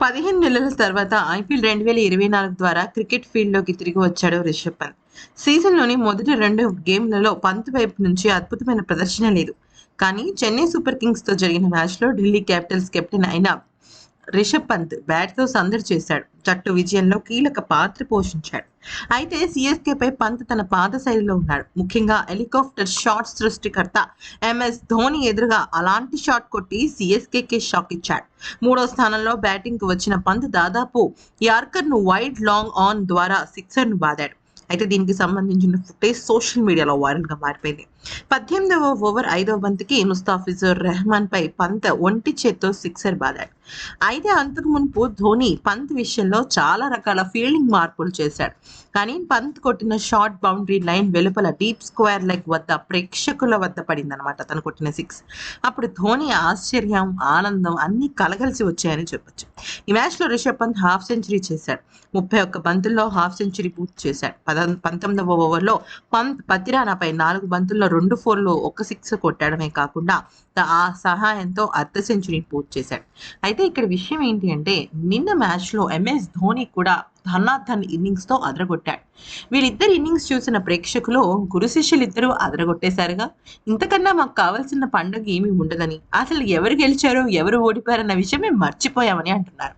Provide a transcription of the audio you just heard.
పదిహేను నెలల తర్వాత ఐపీఎల్ రెండు వేల ఇరవై నాలుగు ద్వారా క్రికెట్ ఫీల్డ్లోకి తిరిగి వచ్చాడు రిషబ్ పంత్. సీజన్లోని మొదటి రెండు గేమ్లలో పంత్ వైపు నుంచి అద్భుతమైన ప్రదర్శన లేదు. కానీ చెన్నై సూపర్ కింగ్స్తో జరిగిన మ్యాచ్లో ఢిల్లీ క్యాపిటల్స్ కెప్టెన్ అయిన రిషబ్ పంత్ బ్యాట్తో సందడి చేశాడు. జట్టు విజయంలో కీలక పాత్ర పోషించాడు. అయితే సిఎస్కేపై పంత్ తన పాత శైలిలో ఉన్నాడు. ముఖ్యంగా హెలికాప్టర్ షాట్ సృష్టికర్త ఎంఎస్ ధోని ఎదురుగా అలాంటి షాట్ కొట్టి సిఎస్కేకే షాక్ ఇచ్చాడు. మూడో స్థానంలో బ్యాటింగ్కు వచ్చిన పంత్ దాదాపు యార్కర్ను వైడ్ లాంగ్ ఆన్ ద్వారా సిక్సర్ను బాదాడు. అయితే దీనికి సంబంధించిన ఫుటేజ్ సోషల్ మీడియాలో వైరల్గా మారిపోయింది. పద్దెనిమిదవ ఓవర్ ఐదవ బంతికి ముస్తాఫిజుర్ రెహమాన్ పై పంత ఒంటి చేత్తో సిక్సర్ బాదాడు. అయితే అంతకు మునుపు ధోని పంత్ విషయంలో చాలా రకాల ఫీల్డింగ్ మార్పులు చేశాడు. కానీ పంత్ కొట్టిన షార్ట్ బౌండరీ లైన్ వెలుపల డీప్ స్క్వేర్ లెగ్ వద్ద ప్రేక్షకుల వద్ద పడిందనమాట తను కొట్టిన సిక్స్ అప్పుడు ధోని ఆశ్చర్యం ఆనందం అన్ని కలగలిసి వచ్చాయని చెప్పొచ్చు. ఈ మ్యాచ్లో రిషబ్ పంత్ హాఫ్ సెంచరీ చేశాడు. ముప్పై ఒక్క బంతుల్లో హాఫ్ సెంచరీ పూర్తి చేశాడు. పద పంతొమ్మిదవ ఓవర్లో పంత్ పతిరానాపై నాలుగు బంతుల్లో రెండు ఫోర్లు ఒక సిక్స్ కొట్టడమే కాకుండా ఆ సహాయంతో అర్ధ సెంచరీ పూర్తి చేశాడు. అయితే ఇక్కడ విషయం ఏంటి అంటే నిన్న మ్యాచ్లో ఎంఎస్ ధోని కూడా ధనాధన్ ఇన్నింగ్స్తో అదరగొట్టాడు. వీళ్ళిద్దరు ఇన్నింగ్స్ చూసిన ప్రేక్షకులు గురు శిష్యులిద్దరూ అదరగొట్టేశారుగా? ఇంతకన్నా మాకు కావాల్సిన పండుగ ఏమీ ఉండదని? అసలు ఎవరు గెలిచారో? ఎవరు ఓడిపోయారన్న విషయం మేము మర్చిపోయామని అంటున్నారు.